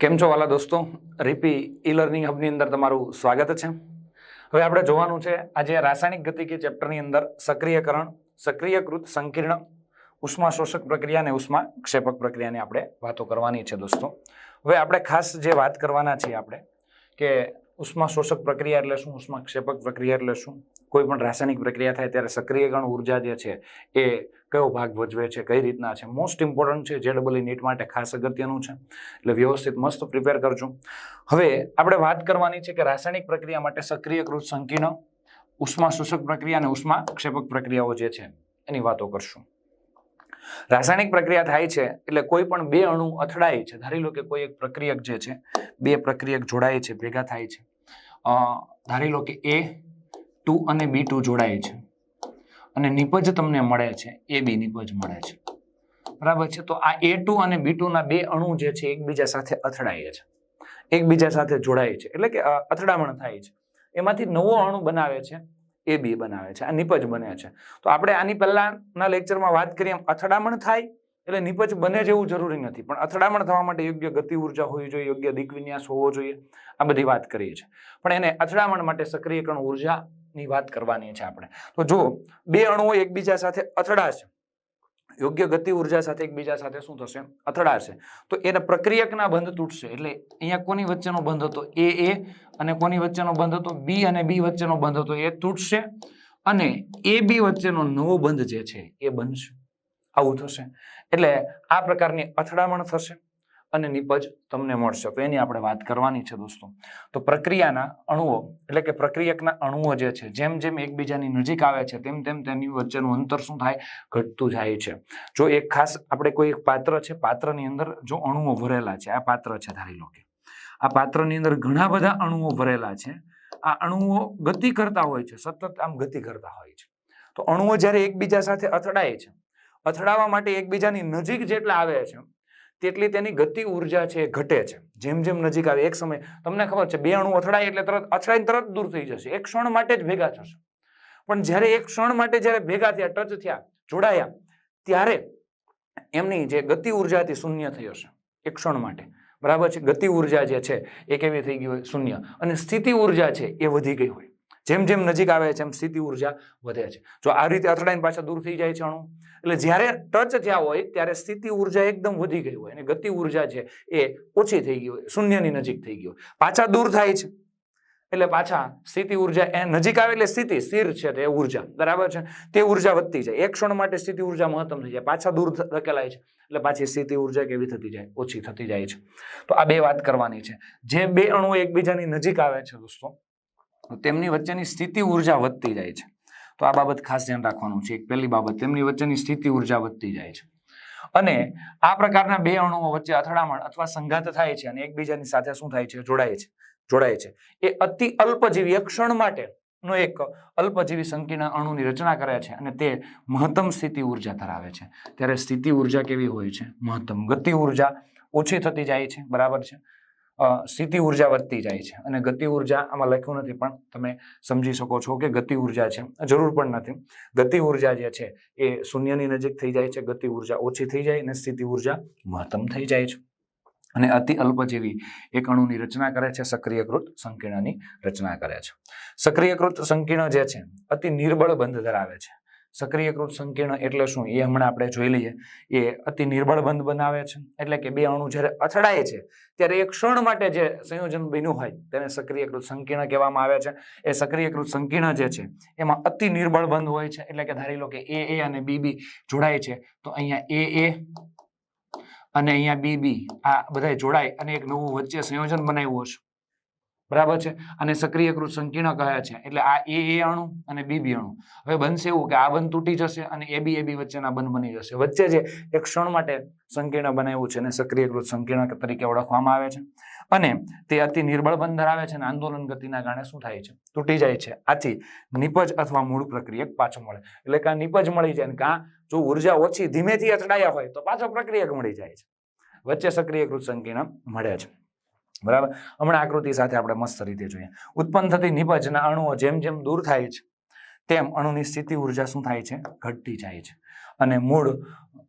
કેમ છો વાલા દોસ્તો? રીપી ઈ લર્નિંગ હબની અંદર તમારું સ્વાગત છે. હવે આપણે જોવાનું છે આજે રાસાયણિક ગતિકી ચેપ્ટરની અંદર સક્રિયકરણ, સક્રિયકૃત સંકીર્ણ ઉષ્મા શોષક પ્રક્રિયા અને ઉષ્મા ક્ષેપક પ્રક્રિયાની આપણે વાતો કરવાની છે દોસ્તો. હવે આપણે ખાસ જે વાત કરવાના છીએ આપણે, કે ઉષ્મા શોષક પ્રક્રિયા એટલે શું ઉષ્મા ક્ષેપક પ્રક્રિયા એટલે શું? કોઈ પણ રાસાયણિક પ્રક્રિયા થાય ત્યારે સક્રિયકરણ ઊર્જા જે છે એ કયો ભાગ ભજવે છે, કઈ રીતના છે? મોસ્ટ ઇમ્પોર્ટન્ટ છે, જે નીટ માટે ખાસ અગત્યનું છે. એટલે વ્યવસ્થિત મસ્ત પ્રિપેર કરજો. હવે આપણે વાત કરવાની છે કે રાસાયણિક પ્રક્રિયા માટે સક્રિયકૃત સંકીર્ણ, ઉષ્મા શોષક પ્રક્રિયા અને ઉષ્મા ક્ષેપક પ્રક્રિયાઓ જે છે, એની વાતો કરશું. રાસાયણિક પ્રક્રિયા થાય છે, એટલે કોઈ પણ બે અણુ અથડાય છે, ધારી લો કે કોઈ એક પ્રક્રિયક જે છે, બે પ્રક્રિયક જોડાય છે, ભેગા થાય છે. ધારી લો કે એ ટુ અને બી ટુ જોડાય છે. અને નિપજ તમને મળે છે, એ બી નિપજ મળે છે. બરાબર છે? તો આ એ ટુ અને બી ના બે અણુ જે છે, એકબીજા સાથે અથડાય છે. એકબીજા સાથે જોડાય છે. એટલે કે અથડામણ થાય છે. એમાંથી નવો અણુ બનાવે છે, એ બી બનાવે છે. આ નિપજ બને છે. તો આપણે આની પહેલાના લેક્ચરમાં વાત કરીએ અથડામણ થાય એટલે નિપજ બને જેવું જરૂરી નથી. પણ અથડામણ થવા માટે યોગ્ય ગતિ ઊર્જા હોવી જોઈએ, યોગ્ય દિગ્વિન્યાસ હોવો જોઈએ. આ બધી વાત કરીએ છીએ પણ એને અથડામણ માટે સક્રિયકરણ ઉર્જાની વાત કરવાની છે આપણે. તો જો બે અણુઓ એકબીજા સાથે અથડાશે. યોગ્ય ગતિ ઊર્જા સાથે એકબીજા સાથે શું થશે? અથડાશે. તો એના પ્રક્રિયકના બંધ તૂટશે. એટલે અહીંયા કોની વચ્ચેનો બંધ હતો? એ એ અને કોની વચ્ચેનો બંધ હતો? બી અને બી વચ્ચેનો બંધ હતો. એ તૂટશે અને એ બી વચ્ચેનો નવો બંધ જે છે એ બનશે. આવું થશે. એટલે આ પ્રકારની અથડામણ થશે. અને નિપજ તમને મળશે. તો એની આપણે વાત કરવાની છે દોસ્તો. તો પ્રક્રિયાના અણુઓ, એટલે કે પ્રક્રિયકના અણુઓ જે છે, જેમ જેમ એકબીજાની નજીક આવે છે, તેમ તેમ તેની વચ્ચેનું અંતર શું થાય? ઘટતું જાય છે. જો એક ખાસ આપણે કોઈ એક પાત્ર છે, પાત્રની અંદર જો અણુઓ ભરેલા છે, આ પાત્ર છે ધારી લો કે. આ પાત્રની અંદર ઘણા બધા અણુઓ ભરેલા છે. આ અણુઓ ગતિ કરતા હોય છે, સતત આમ ગતિ કરતા હોય છે. તો અણુઓ જ્યારે એકબીજા સાથે અથડાય છે, અથડાવા માટે એકબીજાની નજીક જેટલા આવે છે તેટલી તેની ગતિ ઊર્જા છે એ ઘટે છે. જેમ જેમ નજીક આવે, એક સમય તમને ખબર છે બે અણુ અથડાય એટલે તરત, અથડાઈને તરત દૂર થઈ જશે. એક ક્ષણ માટે જ ભેગા થશે. પણ જ્યારે એક ક્ષણ માટે જ્યારે ભેગા થયા, ટચ થયા, જોડાયા, ત્યારે એમની જે ગતિ ઊર્જા હતી શૂન્ય થઈ હશે એક ક્ષણ માટે. બરાબર છે? ગતિ ઊર્જા જે છે, એ કેવી થઈ ગઈ હોય? શૂન્ય. અને સ્થિતિ ઊર્જા છે, એ વધી ગઈ હોય. જેમ જેમ નજીક આવે છે, એમ સ્થિતિ ઊર્જા વધે છે. જો આ રીતે અથડાઈને પાછા દૂર થઈ જાય છે અણુ, એટલે જ્યારે ટચ થયા હોય, ત્યારે સ્થિતિ ઊર્જા એકદમ વધી ગઈ હોય અને ગતિ ઊર્જા છે એ ઓછી થઈ ગઈ હોય, શૂન્યની નજીક થઈ ગઈ હોય. પાછા દૂર થાય છે. એટલે પાછા સ્થિતિ ઊર્જા એ નજીક આવે એટલે સ્થિતિ સ્થિર છે તે ઊર્જા. બરાબર છે? તે ઊર્જા વધતી જાય. એક ક્ષણ માટે સ્થિતિ ઊર્જા મહત્તમ થઈ જાય. પાછા દૂર ધકેલાય છે. એટલે પાછી સ્થિતિ ઊર્જા કેવી થતી જાય? ઓછી થતી જાય છે. તો આ બે વાત કરવાની છે. જે બે અણુઓ એકબીજાની નજીક આવે છે દોસ્તો તેમની વચ્ચેની સ્થિતિ ઊર્જા વધતી જાય છે. તો આ બાબત ખાસ ધ્યાન રાખવાનું છે. એક પહેલી બાબત, તેમની વચ્ચેની સ્થિતિ ઊર્જા વધતી જાય છે. અને આ પ્રકારના બે અણુઓ વચ્ચે અથડામણ અથવા સંઘાત થાય છે અને એકબીજાની સાથે શું થાય છે? જોડાય છે. જોડાય છે. એ અતિ અલ્પજીવી ક્ષણ માટે નો એક અલ્પજીવી સંકીર્ણ અણુની રચના કરે છે અને તે મહત્તમ સ્થિતિ ઊર્જા ધરાવે છે. ત્યારે સ્થિતિ ઊર્જા કેવી હોય છે? મહત્તમ ગતિ ઊર્જા ઓછી થતી જાય છે. બરાબર છે? સ્થિતિ ઊર્જા વધતી જાય છે. અને ગતિ ઊર્જા આમાં લખ્યું નથી, પણ તમે સમજી શકો છો કે ગતિ ઊર્જા છે. જરૂર પણ નથી. ગતિ ઊર્જા જે છે, એ શૂન્યની નજીક થઈ જાય છે, ગતિ ઊર્જા ઓછી થઈ જાય અને સ્થિતિ ઊર્જા મહત્તમ થઈ જાય છે. અને અતિ અલ્પ જેવી એક અણુની રચના કરે છે, સક્રિયકૃત સંકીર્ણની રચના કરે છે. સક્રિયકૃત સંકીર્ણ જે છે, અતિ નિર્બળ બંધ ધરાવે છે. સક્રિયકૃત સંકીર્ણ એટલે શું? એ હમણાં આપણે જોઈ લઈએ. એ અતિ નિર્બળ બંધ બનાવે છે. એટલે કે બે અણુ જ્યારે અથડાય છે, ત્યારે એક ક્ષણ માટે જે સંયોજન બન્યું હોય, તેને સક્રિયકૃત સંકીર્ણ કહેવામાં આવે છે. એ સક્રિયકૃત સંકીર્ણ જે છે, એમાં અતિ નિર્બળ બંધ હોય છે. એટલે કે ધારી લો કે એ એ અને બી બી જોડાય છે, તો અહીંયા એ એ અને અહીંયા બી બી આ બધા જોડાય અને એક નવું વચ્ચે સંયોજન બનાવ્યું હશે. બરાબર છે? અને સક્રિયકૃત સંકીર્ણ કહે છે. એટલે આ એ એ અણુ અને બી બી અણુ. હવે બનશે એવું કે આ બંધ તૂટી જશે અને એ, બી એ, બી વચ્ચેના બંધ બની જશે. વચ્ચે જે એક ક્ષણ માટે સંકીર્ણ બનાવ્યું છે અને સક્રિયકૃત સંકીર્ણ તરીકે ઓળખવામાં આવે છે. અને તે અતિ નિર્બળ બંધ ધરાવે છે અને આંદોલન ગતિના કારણે શું થાય છે? તૂટી જાય છે. આથી નિપજ અથવા મૂળ પ્રક્રિયક પાછો મળે. એટલે કાં નિપજ મળી જાય અને કાં જો ઊર્જા ઓછી ધીમેથી અથડાયા હોય તો પાછો પ્રક્રિયક મળી જાય છે. વચ્ચે સક્રિયકૃત સંકીર્ણ મળે છે. બરાબર? હમણાં આકૃતિ સાથે આપણે મસ્ત રીતે જોઈએ. ઉત્પન્ન થતી નિપજના અણુઓ જેમ જેમ દૂર થાય છે, તેમ અણુની સ્થિતિ ઊર્જા શું થાય છે? ઘટતી જાય છે. અને મૂળ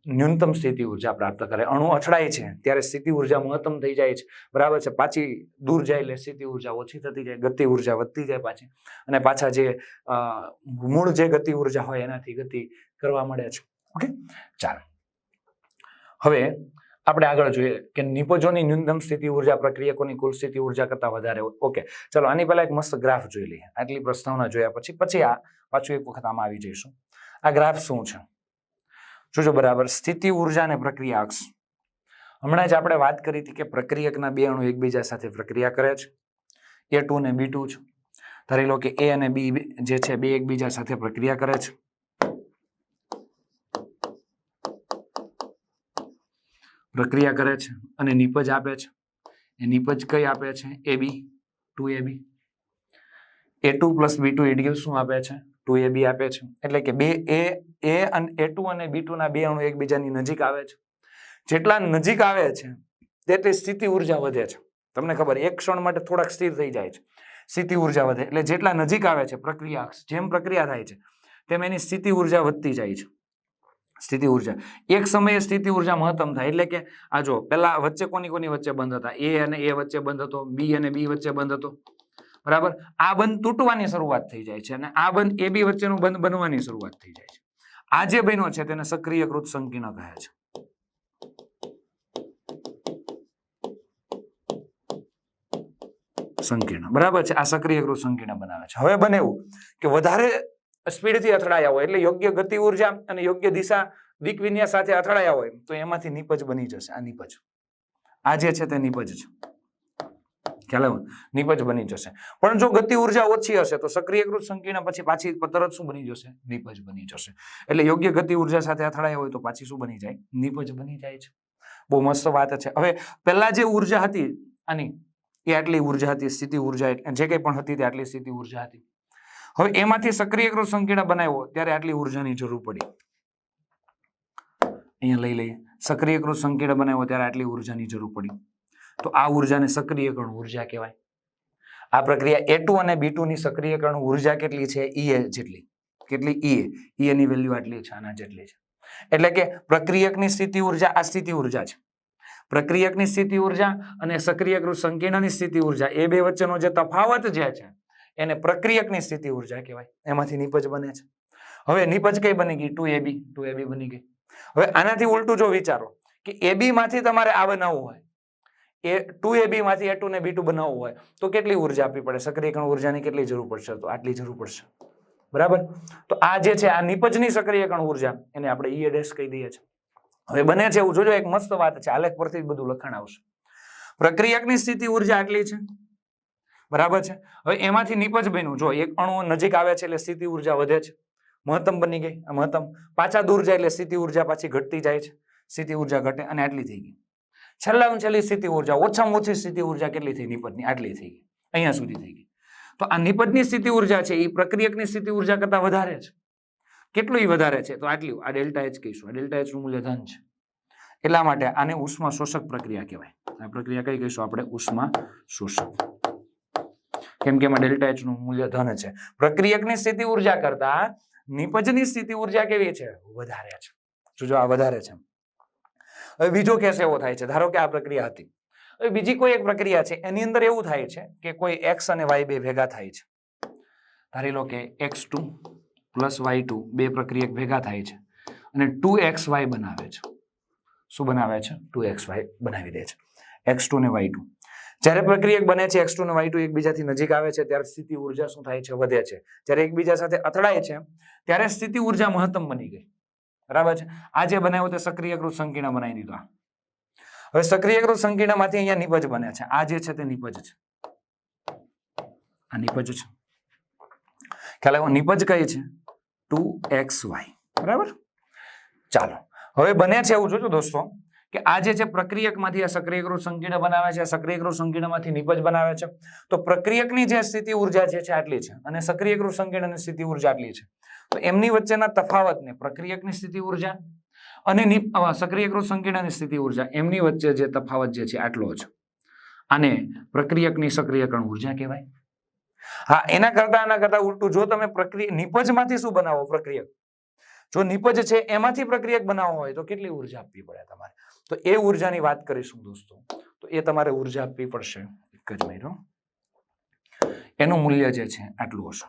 ન્યૂનતમ સ્થિતિ ઊર્જા પ્રાપ્ત કરે. અણુ અથડાય છે, ત્યારે સ્થિતિ ઊર્જા મહત્તમ થઈ જાય છે. બરાબર છે? પાછી દૂર જાય એટલે સ્થિતિ ઊર્જા ઓછી થતી જાય, ગતિ ઊર્જા વધતી જાય પાછી. અને પાછા જે મૂળ જે ગતિ ઊર્જા હોય એનાથી ગતિ કરવા મળે છે. ઓકે? ચાલો. હવે આપણે આગળ જોઈએ કે નિપજોની ન્યૂનતમ સ્થિતિ ઊર્જા પ્રક્રિયકોની કુલ સ્થિતિ ઊર્જા કરતા વધારે ઓકે, ચલો આની પહેલા એક મસ્ત ગ્રાફ જોઈ લઈએ. આટલી પ્રસ્તાવના જોયા પછી પછી આ પાછું એક વખત આમાં આવી જઈશું. આ ગ્રાફ શું છે? જોજો બરાબર, સ્થિતિ ઊર્જા અને પ્રક્રિયા અક્ષ. હમણાં જ આપણે વાત કરી હતી કે પ્રક્રિયકના બે અણુ એકબીજા સાથે પ્રક્રિયા કરે છે. એ ટુ ને બી ટુ છે. ધારી લો કે એ અને બી જે છે, બે એકબીજા સાથે પ્રક્રિયા કરે છે. પ્રક્રિયા કરે છે અને નીપજ આપે છે. એ નિપજ કઈ આપે છે? A B two A B A two plus B two edu શું આપે છે? ટુ એ બી આપે છે. એટલે કે બે એ એ અને એ ટુ અને બી ટુ ના બે અણુ એકબીજાની નજીક આવે છે. જેટલા નજીક આવે છે, તેટલી સ્થિતિ ઊર્જા વધે છે. તમને ખબર, એક ક્ષણ માટે થોડાક સ્થિર થઈ જાય છે. સ્થિતિ ઊર્જા વધે. એટલે જેટલા નજીક આવે છે પ્રક્રિયા, જેમ પ્રક્રિયા થાય છે, તેમ એની સ્થિતિ ઊર્જા વધતી જાય છે. સ્થિતિ ઊર્જા. એક સમયે સ્થિતિ ઊર્જા મહત્તમ થાય એટલે કે, આ જો પેલા વચ્ચે કોની કોની વચ્ચે બંધ હતા? એ અને એ વચ્ચે બંધ હતો, બી અને બી વચ્ચે બંધ હતો. બરાબર? આ બંધ તૂટવાની શરૂઆત થઈ જાય છે અને આ બંધ એ બી વચ્ચેનું બંધ બનવાની શરૂઆત થઈ જાય છે. આ જે બન્યો છે તેને સક્રિયકૃત સંકીર્ણ કહે છે. સંકીર્ણ. બરાબર છે? આ સક્રિયકૃત સંકીર્ણ બનાવે છે. હવે બને એવું કે વધારે સ્પીડથી અથડાયા હોય એટલે યોગ્ય ગતિ ઊર્જા અને યોગ્ય દિશા, દિક સાથે અથડાયા હોય, તો એમાંથી નિપજ બની જશે. આ નિપજ. આ જે છે તે નિપજ છે. ખ્યાલ નિપજ બની જશે. પણ જો ગતિ ઊર્જા ઓછી હશે, તો સક્રિયકૃત સંકીર્ણ પછી પાછી તરત શું બની જશે? નિપજ બની જશે. એટલે યોગ્ય ગતિ ઊર્જા સાથે અથડાયા હોય, તો પાછી શું બની જાય? નિપજ બની જાય છે. બહુ મસ્ત વાત છે. હવે પહેલા જે ઊર્જા હતી, આની, એ આટલી ઊર્જા હતી, સ્થિતિ ઊર્જા, જે કંઈ પણ હતી તે આટલી સ્થિતિ ઊર્જા હતી. હવે એમાંથી સક્રિયકૃત સંકીર્ણ બનાવ્યો ત્યારે આટલી ઉર્જાની જરૂર પડી. અહીંયા લઈ લઈએ. સક્રિયકૃત સંકીર્ણ બનાવ્યો ત્યારે આટલી ઉર્જાની જરૂર પડી. તો આ ઉર્જાને સક્રિયકરણ ઊર્જા કહેવાય. આ પ્રક્રિયા એ ટુ અને બી ની સક્રિયકરણ ઊર્જા કેટલી છે? ઈએ જેટલી. કેટલી? ઈએ ઈએ ની વેલ્યુ આટલી છે, આના જેટલી છે. એટલે કે પ્રક્રિયકની સ્થિતિ ઊર્જા, આ સ્થિતિ ઊર્જા છે. પ્રક્રિયકની સ્થિતિ ઊર્જા અને સક્રિયકૃત સંકીર્ણની સ્થિતિ ઊર્જા, એ બે વચ્ચેનો જે તફાવત જે છે એને પ્રક્રિયકની સ્થિતિ ઊર્જા કહેવાય. એમાંથી નિપજ બને છે. હવે નિપજ કઈ બની ગઈ? ટુ એબી. ટુ એબી બની ગઈ. હવે આનાથી ઉલટું જો વિચારો કે એબી માંથી તમારે આ બનાવવું હોય, એ ટુ એબી માંથી એ ટુ ને બી ટુ બનાવવું હોય, તો કેટલી ઊર્જા આપવી પડે? સક્રિયકરણ ઉર્જાની કેટલી જરૂર પડશે? તો આટલી જરૂર પડશે. બરાબર? તો આ જે છે, આ નિપજની સક્રિયકરણ ઊર્જા, એને આપણે ઈ ડેશ કહી દઈએ છીએ. હવે બને છે એવું. જોજો, એક મસ્ત વાત છે. આલેખ પરથી બધું લખાણ આવશે. પ્રક્રિયકની સ્થિતિ ઊર્જા આટલી છે. બરાબર છે? હવે એમાંથી નિપજ બન્યું. જો એક અણુ નજીક આવે છે એટલે સ્થિતિ ઊર્જા વધે છે. મહત્તમ બની ગઈ. આ મહત્તમ પાછા દૂર જાય એટલે સ્થિતિ ઊર્જા પાછી ઘટતી જાય છે. સ્થિતિ ઊર્જા ઘટે અને આટલી થઈ ગઈ. છેલ્લામાં છેલ્લી સ્થિતિ ઊર્જા ઓછામાં ઓછી સ્થિતિ ઊર્જા કેટલી થઈ નિપજની આટલી થઈ ગઈ. અહીંયા સુધી થઈ ગઈ. તો આ નિપજની સ્થિતિ ઊર્જા છે એ પ્રક્રિયકની સ્થિતિ ઊર્જા કરતા વધારે છે. કેટલું વધારે છે? તો આટલું. આ ડેલ્ટા એચ કહીશું. આ ડેલ્ટા એચનું મૂલ્ય ધન છે. એટલા માટે આને ઉષ્મા શોષક પ્રક્રિયા કહેવાય. આ પ્રક્રિયા કઈ કહીશું? આપણે ઉષ્મા શોષક કેમ કે એમાં ડેલ્ટા એચનું મૂલ્ય ધન છે. પ્રક્રિયકની સ્થિતિ ઊર્જા કરતા નિપજની સ્થિતિ ઊર્જા કેવી છે? વધારે છે. જોજો આ વધારે છે. હવે બીજો કેસ એવો થાય છે. ધારો કે આ પ્રક્રિયા હતી. હવે બીજી કોઈ એક પ્રક્રિયા છે. એની અંદર એવું થાય છે કે કોઈ એક્સ અને વાય બે ભેગા થાય છે. ધારી લો કે X two plus Y two બે પ્રક્રિયક ભેગા થાય છે. અને ટુ એક્સ વાય બનાવે છે. શું બનાવે છે? ટુ એક્સ વાય બનાવી દે છે. એક્સ ટુ ને વાય ટુ જ્યારે પ્રક્રિયક બને છે એક્સ ટુ ને વાય ટુ એકબીજાથી નજીક આવે છે, ત્યારે સ્થિતિ ઊર્જા શું થાય છે? વધે છે. જ્યારે એકબીજા સાથે અથડાય છે, ત્યારે સ્થિતિ ઊર્જા મહત્તમ બની ગઈ. બરાબર છે? આ જે બનાવ્યો તે સક્રિયકૃત સંકીર્ણ બનાવી દીધો હવે સક્રિયકૃત સંકીર્ણમાંથી અહીંયા નિપજ બને છે. આ જે છે તે નિપજ છે. આ નિપજ છે. ખ્યાલ આવ્યો? નિપજ કઈ છે? Two X Y. બરાબર? ચાલો. હવે બને છે એવું જોજો દોસ્તો. કે આ જે પ્રક્રિયકમાંથી આ સક્રિયકૃત સંકીર્ણ બનાવે છે સક્રિયકૃત સંકીર્ણમાંથી નિપજ બનાવે છે, તો પ્રક્રિયકની જે સ્થિતિ ઊર્જા જે છે આટલી છે અને સક્રિયકૃત સંકીર્ણની સ્થિતિ ઊર્જા આટલી છે. તો એમની વચ્ચેના તફાવતને પ્રક્રિયકની સ્થિતિ ઊર્જા અને સક્રિયકૃત સંકીર્ણની સ્થિતિ ઊર્જા એમની વચ્ચે જે તફાવત જે છે આટલો છે આને પ્રક્રિયકની સક્રિયકરણ ઊર્જા કહેવાય. હા, એના કરતા, આના કરતા ઉલટું જો તમે પ્રક્રિયા, નિપજમાંથી શું બનાવો પ્રક્રિયક? જો નિપજ છે એમાંથી પ્રક્રિયક બનાવવો હોય તો કેટલી ઊર્જા આપવી પડે તમારે? તો એ ઉર્જાની વાત કરીશું દોસ્તો. તો એ તમારે ઊર્જા આપવી પડશે. એક જ મહિનો એનું મૂલ્ય જે છે આટલું હશે.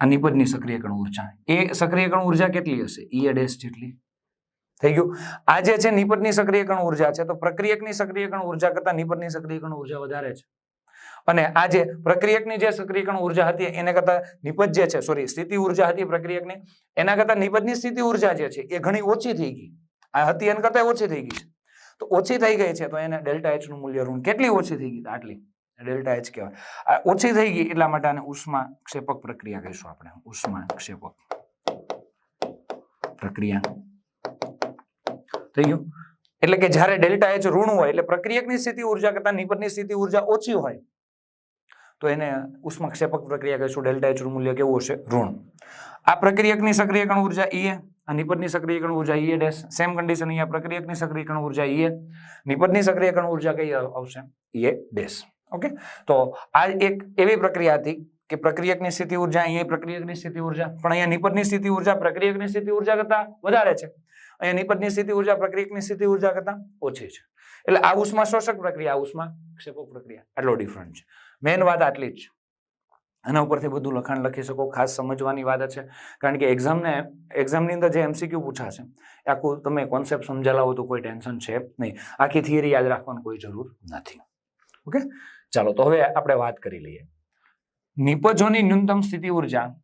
આ નિપજની સક્રિયકરણ ઊર્જા. એ સક્રિયકરણ ઊર્જા કેટલી હશે? ઈ એડેસ જેટલી. થઈ ગયું? આ જે છે નિપજની સક્રિયકરણ ઊર્જા છે, તો પ્રક્રિયકની સક્રિયકરણ ઊર્જા કરતા નિપજની સક્રિયકરણ ઊર્જા વધારે છે. અને આ જે પ્રક્રિયકની જે સક્રિયકરણ ઊર્જા હતી, એને કરતા નિપજ જે છે સોરી સ્થિતિ ઊર્જા હતી પ્રક્રિયકની, એના કરતા નિપજની સ્થિતિ ઊર્જા જે છે, એ ઘણી ઓછી થઈ ગઈ. આ હતી એના કરતા ઓછી થઈ ગઈ છે. તો ઓછી થઈ ગઈ છે, તો એને ડેલ્ટા એચનું મૂલ્ય ઋણ કેટલી ઓછી થઈ ગઈ આટલી? ડેલ્ટા એચ કહેવાય. ઓછી થઈ ગઈ એટલા માટે આને ઉષ્મા ક્ષેપક પ્રક્રિયા કહીશું આપણે ઉષ્મા ક્ષેપક પ્રક્રિયા. થઈ ગયું? એટલે કે જ્યારે ડેલ્ટા એચ ઋણ હોય, એટલે પ્રક્રિયકની સ્થિતિ ઊર્જા કરતા નિપજની સ્થિતિ ઊર્જા ઓછી હોય તો એને ઉષ્માક્ષેપક પ્રક્રિયા કહીશું. ડેલ્ટા એચનું મૂલ્ય કેવું હશે? ઋણ. આ પ્રક્રિયકની સક્રિયકરણ ઊર્જા ઈએ એ આ નિપજની સક્રિયકરણ ઊર્જા ઈએ ડેશ સેમ કન્ડિશન અહીંયા પ્રક્રિયકની સક્રિયકરણ ઊર્જા ઈએ એ નિપજની સક્રિયકરણ ઊર્જા કઈ આવશે? ઈએ ડેશ ઓકે તો આ એક એવી પ્રક્રિયા હતી કે પ્રક્રિયકની સ્થિતિ ઊર્જા અહીંયા પ્રક્રિયકની સ્થિતિ ઊર્જા, પણ અહીંયા નિપજની સ્થિતિ ઊર્જા પ્રક્રિયકની સ્થિતિ ઊર્જા કરતા વધારે છે. અહીંયા નિપજની સ્થિતિ ઊર્જા પ્રક્રિયકની સ્થિતિ ઊર્જા કરતા ઓછી છે. એટલે આ ઉષ્મા શોષક પ્રક્રિયા, આ ઉષ્મા ક્ષેપક પ્રક્રિયા, આટલો ડિફરન્ટ છે. મેઇન વાત આટલી જ. આના ઉપરથી બધું લખાણ લખી શકો, ખાસ સમજવાની વાત છે. કારણ કે એક્ઝામને એક્ઝામની અંદર જે એમસીક્યુ પૂછાશે આખું તમે કોન્સેપ્ટ સમજાલા હોય તો કોઈ ટેન્શન છે નહીં. આખી થિયરી યાદ રાખવાની કોઈ જરૂર નથી. ઓકે? ચાલો, તો હવે આપણે વાત કરી લઈએ. નિપજોની ન્યૂનતમ સ્થિતિ ઊર્જા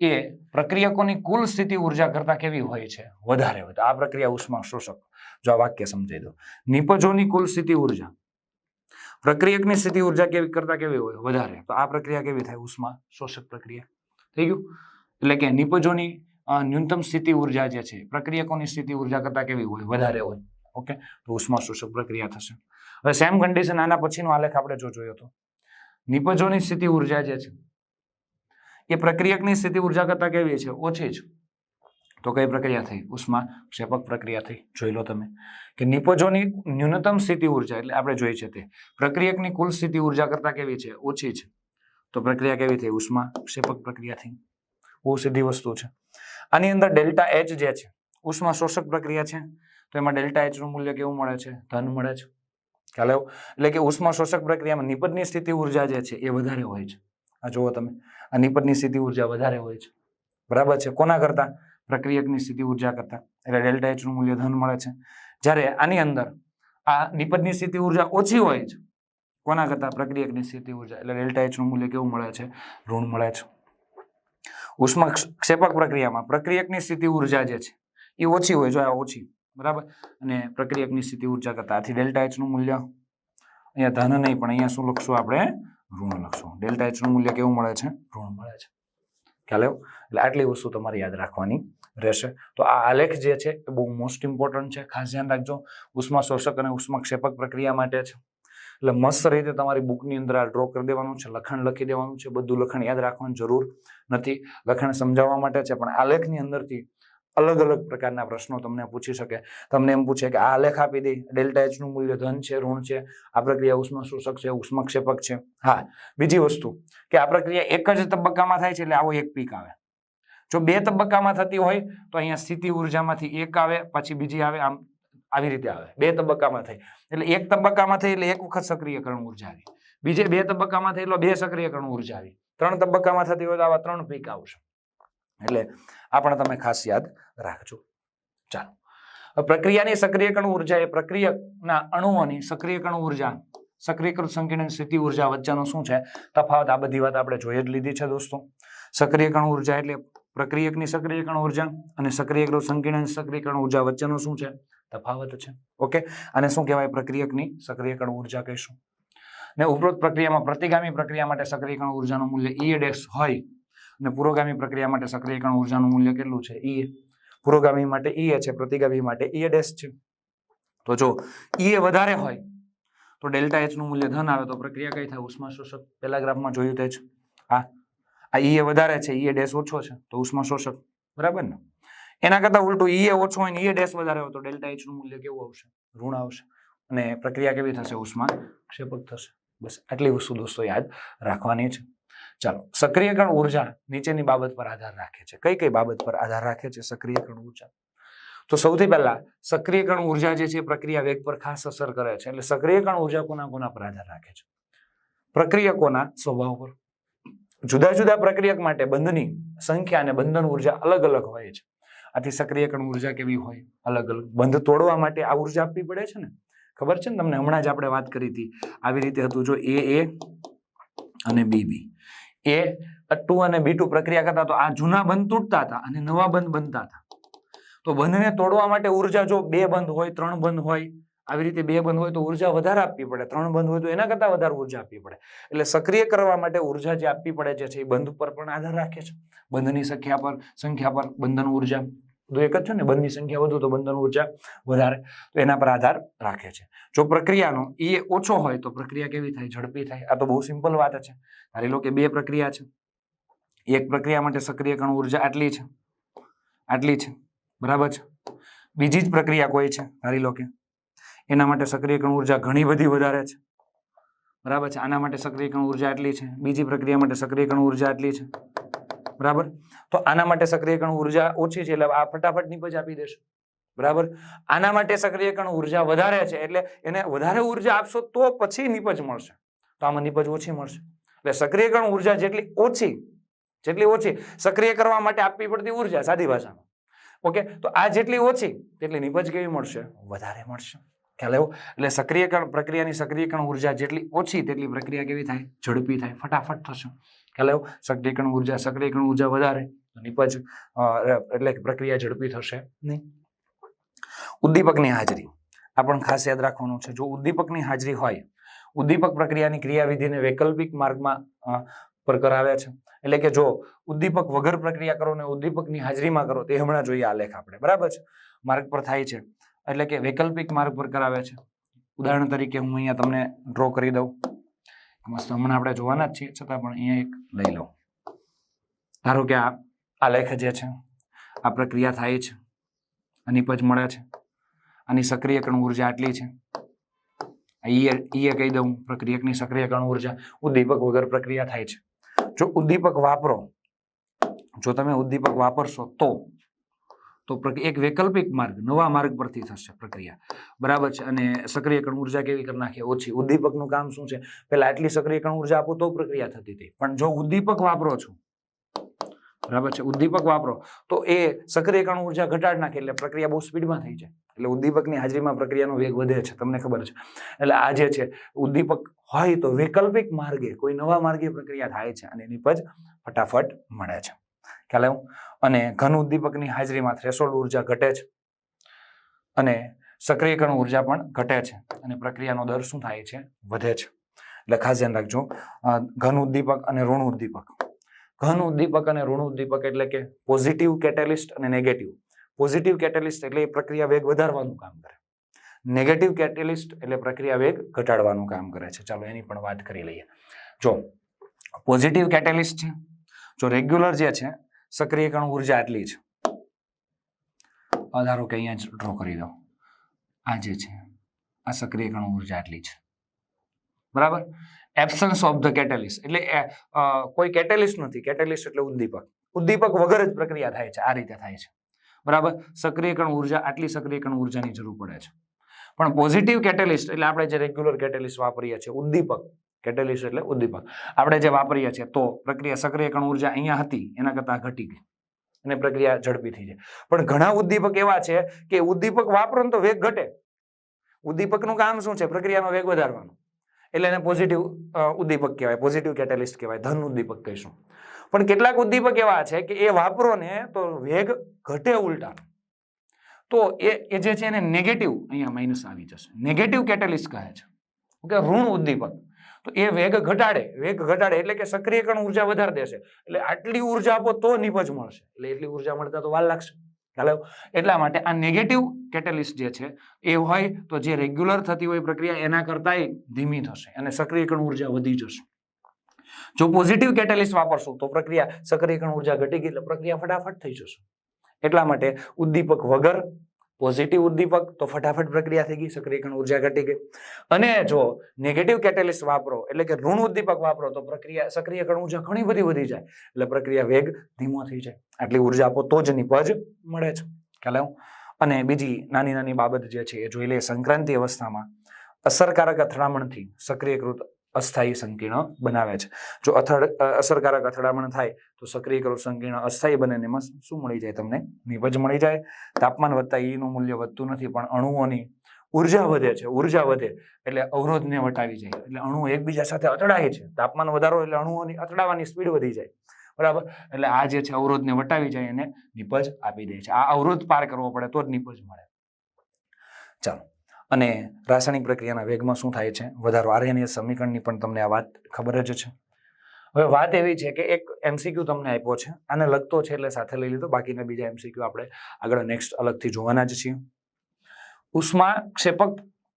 એ પ્રક્રિયકોની કુલ સ્થિતિ ઊર્જા કરતા કેવી હોય છે? વધારે હોય તો આ પ્રક્રિયા ઉષ્મા શોષક. જો આ વાક્ય સમજાઈ દો. નિપજોની કુલ સ્થિતિ ઊર્જા પ્રક્રિયકની સ્થિતિ ઊર્જા કેવી કરતા કેવી હોય વધારે. તો આ પ્રક્રિયા કેવી થાય? ઉષ્મા શોષક પ્રક્રિયા. થઈ ગયું? એટલે કે નિપજોની ન્યૂનતમ સ્થિતિ ઊર્જા જે છે, પ્રક્રિયકોની સ્થિતિ ઊર્જા કરતા કેવી હોય? વધારે હોય. ઓકે? તો ઉષ્મા શોષક પ્રક્રિયા થશે. હવે સેમ કન્ડિશન આના પછીનો આલેખ આપણે જો જોયો હતો નિપજોની સ્થિતિ ઊર્જા જે છે, એ પ્રક્રિયકની સ્થિતિ ઊર્જા કરતા કેવી છે? ઓછી જ. તો કઈ પ્રક્રિયા થઈ? ઉષ્મા ક્ષેપક પ્રક્રિયા થઈ. જોઈ લો તમે. કે નિપજોની ન્યૂનતમ સ્થિતિ ઊર્જા, એટલે આપણે જોઈ છે તે. પ્રક્રિયકની કુલ સ્થિતિ ઊર્જા કરતા કેવી છે? ઓછી છે. તો પ્રક્રિયા કેવી થઈ? ઉષ્મા ક્ષેપક પ્રક્રિયા થઈ. બહુ સીધી વસ્તુ છે. આની અંદર ડેલ્ટા એચ જે છે, ઉષ્મા શોષક પ્રક્રિયા છે. તો એમાં ડેલ્ટા એચનું મૂલ્ય કેવું મળે છે? ધન મળે છે. ખ્યાલ આવ્યો? એટલે કે ઉષ્મા શોષક પ્રક્રિયામાં નિપજની સ્થિતિ ઊર્જા જે છે એ વધારે હોય છે. આ જુઓ તમે. આ નિપજની સ્થિતિ ઊર્જા વધારે હોય છે. બરાબર છે? કોના કરતા? પ્રક્રિયકની સ્થિતિ ઊર્જા કરતા. એટલે ડેલ્ટા એચનું મૂલ્ય ધન મળે છે. જ્યારે આની અંદર આ નિપજની સ્થિતિ ઊર્જા ઓછી હોય છે કોના કરતા? પ્રક્રિયકની સ્થિતિ ઊર્જા. એટલે ડેલ્ટા એચનું મૂલ્ય કેવું મળે છે? ઋણ મળે છે. ઉષ્મા ક્ષેપક પ્રક્રિયામાં પ્રક્રિયકની સ્થિતિ ઊર્જા જે છે, એ ઓછી હોય જો આ ઓછી, બરાબર? અને પ્રક્રિયકની સ્થિતિ ઊર્જા કરતા. આથી ડેલ્ટા એચનું મૂલ્ય, અહીંયા ધન નહીં, પણ અહીંયા શું લખશું આપણે? ઋણ લખશું. ડેલ્ટા એચનું મૂલ્ય કેવું મળે છે? ઋણ મળે છે. ખ્યાલ આવ્યો? એટલે આટલી વસ્તુ તમારે યાદ રાખવાની રહેશે. તો આ આલેખ જે છે એ બહુ મોસ્ટ ઇમ્પોર્ટન્ટ છે. ખાસ ધ્યાન રાખજો. ઉષ્મા શોષક અને ઉષ્મા ક્ષેપક પ્રક્રિયા માટે છે. એટલે મસ્ત રીતે તમારી બુકની અંદર આ ડ્રો કરી દેવાનું છે. લખાણ લખી દેવાનું છે. બધું લખાણ યાદ રાખવાની જરૂર નથી. લખાણ સમજાવવા માટે છે. પણ આલેખની અંદરથી અલગ અલગ પ્રકારના પ્રશ્નો તમને પૂછી શકે. તમને એમ પૂછે કે, આ આલેખ આપી દે, ડેલ્ટા એચનું મૂલ્ય ધન છે, ઋણ છે, આ પ્રક્રિયા ઉષ્મા શોષક છે, ઉષ્મક્ષેપક છે. હા, બીજી વસ્તુ કે આ પ્રક્રિયા એક જ તબક્કામાં થાય છે એટલે આવો એક પીક આવે. જો બે તબક્કામાં થતી હોય તો અહીંયા સ્થિતિ ઉર્જામાંથી એક આવે, પછી બીજી આવે, આમ આવી રીતે આવે. બે તબક્કામાં થઈ એટલે એક તબક્કામાં થઈ એટલે એક વખત સક્રિયકરણ ઊર્જા આવી. બીજે બે તબક્કામાં થઈ એટલે બે સક્રિયકરણ ઊર્જા આવી. ત્રણ તબક્કામાં થતી હોય તો આવા ત્રણ પીક આવશે. એટલે આ પણ તમે ખાસ યાદ રાખજો. ચાલો. પ્રક્રિયાની સક્રિયકણ ઊર્જા એ પ્રક્રિયકના અણુઓની સક્રિયકણ ઊર્જા, સક્રિયકૃત સંકીર્ણ સ્થિતિ ઊર્જા વચ્ચેનો શું છે? તફાવત આ બધી વાત આપણે જોઈ જ લીધી છે દોસ્તો. સક્રિયકરણ ઊર્જા એટલે પ્રક્રિયકની સક્રિયકરણ ઊર્જા અને સક્રિયકૃત સંકીર્ણ સક્રિયકરણ ઊર્જા વચ્ચેનો શું છે? તફાવત છે. ઓકે? અને શું કહેવાય પ્રક્રિયકની સક્રિયકરણ ઊર્જા કહીશું. ને ઉપરોક્ત પ્રક્રિયામાં, પ્રતિગામી પ્રક્રિયા માટે સક્રિયકરણ ઉર્જાનું મૂલ્ય ઈ ડેશ હોય અને પુરોગામી પ્રક્રિયા માટે સક્રિયકરણ ઉર્જાનું મૂલ્ય કેટલું છે? ઈ પુરોગામી માટે ઈ છે, પ્રતિગામી માટે ઈ ડેશ છે. તો જો ઈ વધારે હોય, તો ડેલ્ટા એચનું મૂલ્ય ધન આવે, તો પ્રક્રિયા કઈ થાય? ઉષ્મા શોષક પહેલા ગ્રાફમાં જોયું તે જ. આ આ ઈ વધારે છે ઈ ડેશ ઓછો છે, તો ઉષ્મા શોષક બરાબર ને? એના કરતા ઉલટું ઈ ઓછો હોય ને ઈ ડેશ વધારે હોય, તો ડેલ્ટા એચનું મૂલ્ય કેવું આવશે? ઋણ આવશે. અને પ્રક્રિયા કેવી થશે? ઉષ્મા ક્ષેપક થશે. બસ આટલી વસ્તુ દોસ્તો યાદ રાખવાની છે. ચાલો સક્રિયકરણ ઊર્જા નીચેની બાબત પર આધાર રાખે છે. કઈ કઈ બાબત પર આધાર રાખે છે સક્રિયકરણ ઊર્જા? તો સૌથી પહેલા સક્રિયકરણ ઊર્જા જે છે પ્રક્રિયા વેગ પર ખાસ અસર કરે છે. એટલે સક્રિયકરણ ઊર્જા કોના કોના પર આધાર રાખે છે? પ્રક્રિયકોના સ્વભાવ પર. જુદા જુદા પ્રક્રિયક માટે બંધની સંખ્યા અને બંધન ઊર્જા અલગ અલગ હોય છે. આથી સક્રિયકરણ ઊર્જા કેવી હોય? અલગ અલગ. બંધ તોડવા માટે આ ઊર્જા આપવી પડે છે ને? ખબર છે ને તમને? હમણાં જ આપણે વાત કરી હતી. આવી રીતે હતું જો એ એ અને બી બી. એ ટુ અને બી ટુ પ્રક્રિયા કરતા તો આ જૂના બંધ તૂટતા હતા અને નવા બંધ બનતા હતા. તો બંધને તોડવા માટે ઊર્જા જો બે બંધ હોય, ત્રણ બંધ હોય, આવી રીતે બે બંધ હોય તો ઊર્જા વધારે આપવી પડે. ત્રણ બંધ હોય તો એના કરતા વધારે ઊર્જા આપવી પડે. એટલે સક્રિય કરવા માટે ઊર્જા જે આપવી પડે છે એ બંધ પર પણ આધાર રાખે છે. બંધની સંખ્યા પર સંખ્યા પર બંધન ઊર્જા બધું એક જ છે ને બંધની સંખ્યા વધુ તો બંધન ઊર્જા વધારે. તો એના પર આધાર રાખે છે. જો પ્રક્રિયાનો એ ઓછો હોય તો પ્રક્રિયા કેવી થાય? ઝડપી થાય. આ તો બહુ સિમ્પલ વાત છે. ધારી લો કે બે પ્રક્રિયા છે. એક પ્રક્રિયા માટે સક્રિયકરણ ઊર્જા આટલી છે. આટલી છે. બરાબર છે? બીજી જ પ્રક્રિયા કોઈ છે? ધારી લો કે એના માટે સક્રિયકરણ ઊર્જા ઘણી બધી વધારે છે. બરાબર છે? આના માટે સક્રિયકરણ ઊર્જા આટલી છે. બીજી પ્રક્રિયા માટે સક્રિયકરણ ઊર્જા આટલી છે. બરાબર? તો આના માટે સક્રિયકરણ ઊર્જા ઓછી છે, એટલે આ ફટાફટ નીપજ આપી દેશે. બરાબર? આના માટે સક્રિયકરણ ઊર્જા વધારે છે, એટલે એને વધારે ઊર્જા આપશો તો પછી નીપજ મળશે. તો આમાં નીપજ ઓછી મળશે. એટલે સક્રિયકરણ ઊર્જા જેટલી ઓછી જેટલી ઓછી, સક્રિય કરવા માટે આપવી પડતી ઊર્જા સાદી ભાષામાં. ઓકે? તો આ જેટલી ઓછી, તેટલી નીપજ કેવી મળશે? વધારે મળશે. ખ્યાલ આવ્યો? એટલે સક્રિયકરણ પ્રક્રિયાની સક્રિયકરણ ઊર્જા જેટલી ઓછી, તેટલી પ્રક્રિયા કેવી થાય? ઝડપી થાય. ફટાફટ થશે. ખ્યાલ આવ્યો? સક્રિયકરણ ઊર્જા સક્રિયકરણ ઊર્જા વધારે. નીપજ એટલે પ્રક્રિયા ઝડપી થશે. નહીં. ઉદ્દીપકની હાજરી. આ પણ ખાસ યાદ રાખવાનું છે. જો ઉદ્દીપકની હાજરી હોય ઉદ્દીપક પ્રક્રિયાની ક્રિયાવિધિને વૈકલ્પિક માર્ગમાં પર કરાવે છે. એટલે કે જો ઉદ્દીપક વગર પ્રક્રિયા કરો ને ઉદ્દીપકની હાજરીમાં કરો તે હમણાં જોઈએ આલેખ આપણે. બરાબર છે? માર્ગ પર થાય છે. એટલે કે વૈકલ્પિક માર્ગ પર કરાવે છે. ઉદાહરણ તરીકે હું અહીંયા તમને ડ્રો કરી દઉં. મસ્ત હમણાં આપણે જોવાના જ છીએ છતાં પણ અહીંયા એક લઈ લો. ધારો કે આ આલેખ જે છે આ પ્રક્રિયા થાય છે આ નિપજ મળે છે આની સક્રિયકરણ ઊર્જા આટલી છે આ ઈએ કહી દઉં પ્રક્રિયકની સક્રિયકરણ ઊર્જા ઉદ્દીપક વગર પ્રક્રિયા થાય છે. જો ઉદ્દીપક વાપરો જો તમે ઉદ્દીપક વાપરશો તો તો એક વૈકલ્પિક માર્ગ, નવા માર્ગ પરથી થશે પ્રક્રિયા. બરાબર છે? અને સક્રિયકરણ ઊર્જા કેવી કરી નાખીએ ઓછી. ઉદ્દીપકનું કામ શું છે? પેલા આટલી સક્રિયકરણ ઊર્જા આપો તો પ્રક્રિયા થતી હતી. પણ જો ઉદ્દીપક વાપરો છો, બરાબર છે? ઉદ્દીપક વાપરો, તો એ સક્રિયકરણ ઊર્જા ઘટાડી નાખે એટલે પ્રક્રિયા બહુ સ્પીડમાં થઈ જાય. એટલે ઉદ્દીપકની હાજરીમાં પ્રક્રિયાનો વેગ વધે છે. તમને ખબર છે? એટલે આ જે છે, ઉદ્દીપક હોય તો વૈકલ્પિક માર્ગે, કોઈ નવા માર્ગે પ્રક્રિયા થાય છે અને નિપજ ફટાફટ મળે છે. ખ્યાલ આવ્યો અને ઘન ઉદ્દીપકની હાજરીમાં થ્રેશોલ્ડ ઊર્જા ઘટે છે. અને સક્રિયકરણ ઊર્જા પણ ઘટે છે. અને પ્રક્રિયાનો દર શું થાય છે? વધે છે. એટલે ખાસ ધ્યાન રાખજો. ઘન ઉદ્દીપક અને ઋણ ઉદ્દીપક. ઘન ઉદ્દીપક અને ઋણ ઉદ્દીપક એટલે કે પોઝિટિવ કેટેલિસ્ટ અને નેગેટિવ પોઝિટિવ કેટેલિસ્ટ એટલે એ પ્રક્રિયા વેગ વધારવાનું કામ કરે. નેગેટિવ કેટેલિસ્ટ એટલે પ્રક્રિયા વેગ ઘટાડવાનું કામ કરે છે. ચાલો એની પણ વાત કરી લઈએ. જો પોઝિટિવ કેટેલિસ્ટ છે. જો રેગ્યુલર જે છે સક્રિયકરણ ઊર્જા આટલી છે. ધારો કે અહીંયા જ ડ્રો કરી દો. આ જે છે, આ સક્રિયકરણ ઊર્જા આટલી છે. બરાબર? એબસન્સ ઓફ ધ કેટેલિસ્ટ એટલે કોઈ કેટેલિસ્ટ નથી. કેટેલિસ્ટ એટલે ઉદ્દીપક. ઉદ્દીપક વગર જ પ્રક્રિયા થાય છે. આ રીતે થાય છે. બરાબર? સક્રિયકરણ ઊર્જા, આટલી સક્રિયકરણ ઉર્જાની જરૂર પડે છે. પણ પોઝિટિવ કેટેલિસ્ટ એટલે આપણે જે રેગ્યુલર કેટેલિસ્ટ વાપરીએ છીએ, ઉદ્દીપક કેટેલિસ્ટ એટલે ઉદ્દીપક. આપણે જે વાપરીએ છીએ, તો પ્રક્રિયા સક્રિયકરણ ઊર્જા અહીંયા હતી, એના કરતાં ઘટી ગઈ અને પ્રક્રિયા ઝડપી થઈ જાય. પણ ઘણા ઉદ્દીપક એવા છે કે ઉદ્દીપક વાપરો તો વેગ ઘટે. ઉદ્દીપકનું કામ શું છે? પ્રક્રિયાનો વેગ વધારવાનો. એટલે એને પોઝિટિવ ઉદ્દીપક કહેવાય પોઝિટિવ કેટેલિસ્ટ કહેવાય, ધન ઉદ્દીપક કહીશું. પણ કેટલાક ઉદ્દીપક એવા છે કે એ વાપરો ને તો વેગ ઘટે ઉલટા તો એ એ જે છે એને નેગેટિવ અહીંયા માઇનસ આવી જશે. નેગેટિવ કેટેલિસ્ટ કહે છે. ઓકે, ઋણ ઉદ્દીપક. તો એ વેગ ઘટાડે. વેગ ઘટાડે એટલે કે સક્રિયકરણ ઊર્જા વધારે દેશે. એટલે આટલી ઊર્જા આપો તો નિપજ મળશે. એટલે એટલી ઊર્જા મળતા તો વાર લાગશે. એટલા માટે આ નેગેટિવ કેટેલિસ્ટ જે છે, એ હોય તો જે રેગ્યુલર થતી હોય પ્રક્રિયા, એના કરતાંય ધીમી થશે અને સક્રિયકરણ ઊર્જા વધી જશે. જો પોઝિટિવ કેટેલિસ્ટ વાપરશો તો પ્રક્રિયા સક્રિયકરણ ઊર્જા ઘટી ગઈ એટલે પ્રક્રિયા ફટાફટ થઈ જશે. એટલા માટે ઉદ્દીપક વગર પોઝિટિવ ઉદ્દીપક, તો ફટાફટ પ્રક્રિયા થઈ ગઈ, સક્રિયકરણ ઊર્જા ઘટી ગઈ. અને જો નેગેટિવ કેટેલિસ્ટ વાપરો, એટલે કે ઋણ ઉદ્દીપક વાપરો, તો પ્રક્રિયા, સક્રિયકરણ ઊર્જા ઘણી બધી વધી જાય. એટલે પ્રક્રિયા વેગ ધીમો થઈ જાય. આટલી ઊર્જા આપો, તો જ નિપજ મળે છે. ખ્યાલ આવ્યો? અને બીજી નાની નાની બાબત જે છે, એ જોઈ લઈએ સંક્રાંતિ અવસ્થામાં. અસરકારક અથડામણથી સક્રિયકૃત અસ્થાયી સંકીર્ણ બનાવે છે. જો અથડ અસરકારક અથડામણ થાય તો સક્રિયકૃત સંકીર્ણ, અસ્થાયી બને એમાં શું મળી જાય તમને? નિપજ મળી જાય. તાપમાન વધતા ઈનું મૂલ્ય વધતું નથી, પણ અણુઓની ઊર્જા વધે છે, ઊર્જા વધે એટલે અવરોધને વટાવી જાય. એટલે અણુઓ એકબીજા સાથે અથડાય છે. તાપમાન વધારો એટલે અણુઓની અથડાવાની સ્પીડ વધી જાય. બરાબર? એટલે આ જે છે, અવરોધને વટાવી જાય એને નિપજ આપી દે છે. આ અવરોધ પાર કરવો પડે તો જ નિપજ મળે. ચાલો. અને રાસાયણિક પ્રક્રિયાના વેગમાં શું થાય છે? વધારો. આર્યનીય સમીકરણની પણ તમને આ વાત ખબર જ છે. હવે વાત એવી છે કે એક એમસીક્યુ તમને આપ્યો છે, આને લગતો છે એટલે સાથે લઈ લીધો, બાકીના બીજા એમસીક્યુ આપણે આગળ નેક્સ્ટ અલગથી જોવાના જ છીએ. ઉષ્મા ક્ષેપક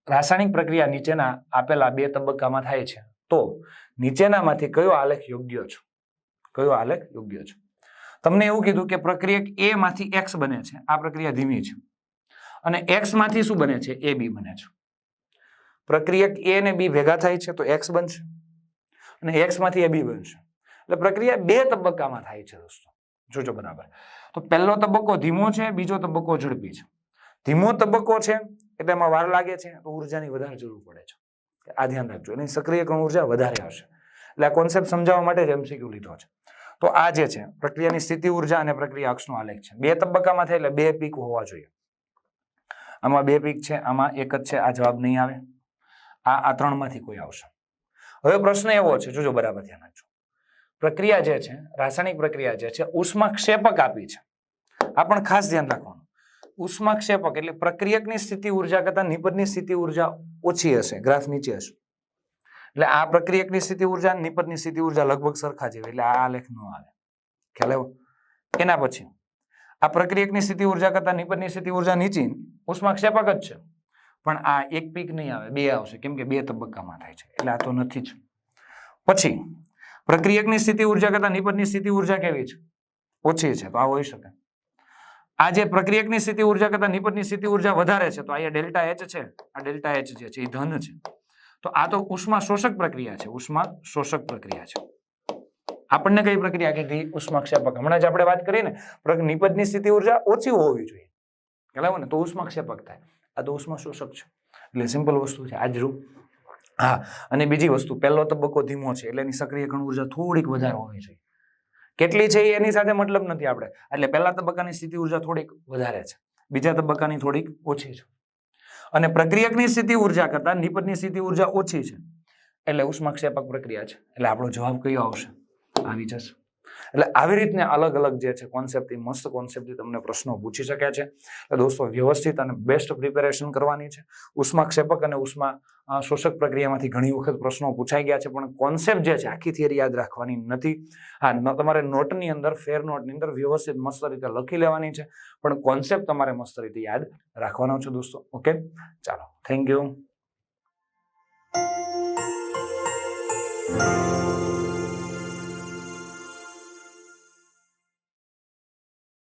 રાસાયણિક પ્રક્રિયા નીચેના આપેલા બે તબક્કામાં થાય છે. તો નીચેનામાંથી કયો આલેખ યોગ્ય છે? કયો આલેખ યોગ્ય છે? તમને એવું કીધું કે પ્રક્રિયક એ માંથી એક્સ બને છે, આ પ્રક્રિયા ધીમી છે. અને એક્સમાંથી શું બને છે? એ બી બને છે. પ્રક્રિયક એ ને બી ભેગા થાય છે, તો એક્સ બનશે. અને એક્સમાંથી એ બી બનશે. એટલે પ્રક્રિયા બે તબક્કામાં થાય છે દોસ્તો. જોજો બરાબર. તો પહેલો તબક્કો ધીમો છે, બીજો તબક્કો ઝડપી છે. ધીમો તબક્કો છે એટલે એમાં વાર લાગે છે, તો ઉર્જાની વધારે જરૂર પડે છે. આ ધ્યાન રાખજો. એની સક્રિયકરણ ઊર્જા વધારે હશે એટલે આ કોન્સેપ્ટ સમજાવવા માટે જ એમસીક્યુ લીધો છે. તો આ જે છે, પ્રક્રિયાની સ્થિતિ ઊર્જા અને પ્રક્રિયા અક્ષનો આલેખ છે. બે તબક્કામાં થાય એટલે બે પીક હોવા જોઈએ. આમાં બે પીક છે, આમાં એક જ છે, આ જવાબ નહીં આવે. આ આ ત્રણમાંથી કોઈ આવશે. હવે પ્રશ્ન એવો છે, જોજો બરાબર ધ્યાન આપજો પ્રક્રિયા જે છે, રાસાયણિક પ્રક્રિયા જે છે, ઉષ્માક્ષેપક આપી છે. આ પણ ખાસ ધ્યાન રાખવાનું. ઉષ્માક્ષેપક એટલે પ્રક્રિયકની સ્થિતિ ઊર્જા કરતાં નિપજની સ્થિતિ ઊર્જા ઓછી હશે, ગ્રાફ નીચે હશે. એટલે આ પ્રક્રિયકની સ્થિતિ ઊર્જા નિપજની સ્થિતિ ઊર્જા લગભગ સરખા જેવી, એટલે આ આલેખ ન આવે. ખ્યાલ આવ્યો? એના પછી, આ પ્રક્રિયકની સ્થિતિ ઊર્જા કરતાં નિપજની સ્થિતિ ઊર્જા નીચી, ઉષ્માક્ષેપક જ છે. પણ આ એક પીક નહીં આવે, બે આવશે. કેમ કે બે તબક્કામાં થાય છે. એટલે આ તો નથી જ. પછી, પ્રક્રિયકની સ્થિતિ ઊર્જા કરતા નિપજની સ્થિતિ ઊર્જા કેવી છે? ઓછી છે, તો આ હોઈ શકે. આ જે પ્રક્રિયકની સ્થિતિ ઊર્જા કરતા નિપજની સ્થિતિ ઊર્જા વધારે છે, તો અહીંયા ડેલ્ટા એચ છે. આ ડેલ્ટા એચ જે છે, એ ધન છે. તો આ તો ઉષ્મા શોષક પ્રક્રિયા છે, ઉષ્મા શોષક પ્રક્રિયા છે. આપણને કઈ પ્રક્રિયા કીધી? ઉષ્માક્ષેપક. હમણાં જ આપણે વાત કરી ને નિપજની સ્થિતિ ઊર્જા ઓછી હોવી જોઈએ. ખ્યાલ ને? તો ઉષ્માક્ષેપક થાય. આ દોષમાં શોષક છે? એટલે સિમ્પલ વસ્તુ છે, આજ રૂપ. હા, અને બીજી વસ્તુ, પહેલો તબક્કો ધીમો છે, એટલે એની સક્રિયકરણ ઊર્જા થોડીક વધારે હોવી જોઈએ કેટલી છે એની સાથે મતલબ નથી આપણે. એટલે પહેલા તબક્કાની સ્થિતિ ઊર્જા થોડીક વધારે છે, બીજા તબક્કાની થોડીક ઓછી છે. અને પ્રક્રિયકની સ્થિતિ ઊર્જા કરતા નિપજની સ્થિતિ ઊર્જા ઓછી છે. એટલે ઉષ્માક્ષેપક પ્રક્રિયા છે. એટલે આપણો જવાબ કયો આવશે? આવી જશે એટલે આવી રીતને અલગ અલગ જે છે કોન્સેપ્ટ એ મસ્ત કોન્સેપ્ટથી તમને પ્રશ્નો પૂછી શકે છે. એટલે દોસ્તો વ્યવસ્થિત અને બેસ્ટ પ્રિપેરેશન કરવાની છે. ઉષ્માક્ષેપક અને ઉષ્મા શોષક પ્રક્રિયામાંથી ઘણી વખત પ્રશ્નો પૂછાઈ ગયા છે, પણ કોન્સેપ્ટ જે છે આખી થિયરી યાદ રાખવાની નથી. હા, ન, તમારે નોટની અંદર ફેર નોટની અંદર વ્યવસ્થિત મસ્ત રીતે લખી લેવાની છે, પણ કોન્સેપ્ટ તમારે મસ્ત રીતે યાદ રાખવાનો છે દોસ્તો. ઓકે? ચાલો. Thank you